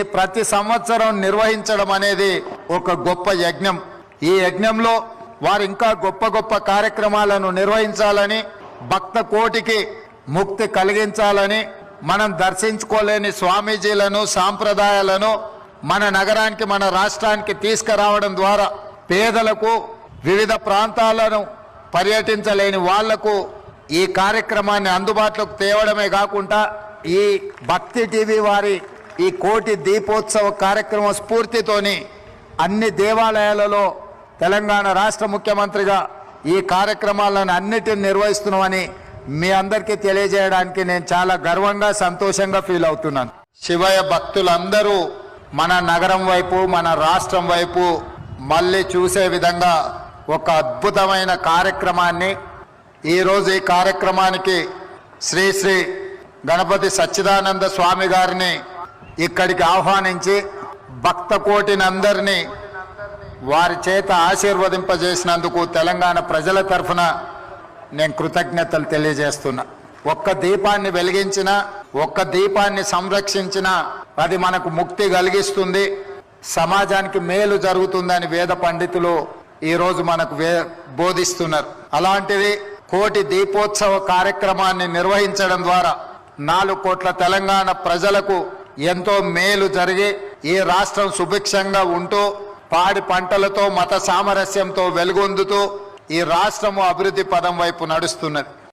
ప్రతి సంవత్సరం నిర్వహించడం అనేది ఒక గొప్ప యజ్ఞం. ఈ యజ్ఞంలో వారు ఇంకా గొప్ప గొప్ప కార్యక్రమాలను నిర్వహించాలని భక్త కోటికి ముక్తి కలిగించాలని మనం దర్శించుకోలేని స్వామీజీలను సాంప్రదాయాలను మన నగరానికి మన రాష్ట్రానికి తీసుకురావడం ద్వారా పేదలకు వివిధ ప్రాంతాలను పర్యటించలేని వాళ్ళకు ఈ కార్యక్రమాన్ని అందుబాటులోకి తేవడమే కాకుండా ఈ భక్తి టీవీ వారి ఈ కోటి దీపోత్సవ కార్యక్రమ స్ఫూర్తితోని అన్ని దేవాలయాలలో తెలంగాణ రాష్ట్ర ముఖ్యమంత్రిగా ఈ కార్యక్రమాలను అన్నిటిని నిర్వహిస్తున్నామని మీ అందరికీ తెలియజేయడానికి నేను చాలా గర్వంగా సంతోషంగా ఫీల్ అవుతున్నాను. శివయ్య భక్తులందరూ మన నగరం వైపు మన రాష్ట్రం వైపు మళ్ళీ చూసే విధంగా ఒక అద్భుతమైన కార్యక్రమాన్ని ఈరోజు ఈ కార్యక్రమానికి శ్రీ శ్రీ గణపతి సచ్చిదానంద స్వామి గారిని ఇక్కడికి ఆహ్వానించి భక్త కోటినందరినీ వారి చేత ఆశీర్వదింపజేసినందుకు తెలంగాణ ప్రజల తరఫున నేను కృతజ్ఞతలు తెలియజేస్తున్నా. ఒక్క దీపాన్ని వెలిగించిన ఒక్క దీపాన్ని సంరక్షించిన అది మనకు ముక్తి కలిగిస్తుంది. సమాజానికి మేలు జరుగుతుందని వేద పండితులు ఈరోజు మనకు వే బోధిస్తున్నారు. అలాంటిది కోటి దీపోత్సవ కార్యక్రమాన్ని నిర్వహించడం ద్వారా నాలుగు కోట్ల తెలంగాణ ప్రజలకు ఎంతో మేలు జరిగి ఈ రాష్ట్రం సుభిక్షంగా ఉంటూ పాడి పంటలతో మత సామరస్యంతో వెలుగొందుతూ ఈ రాష్ట్రము అభివృద్ధి పదం వైపు నడుస్తున్నది.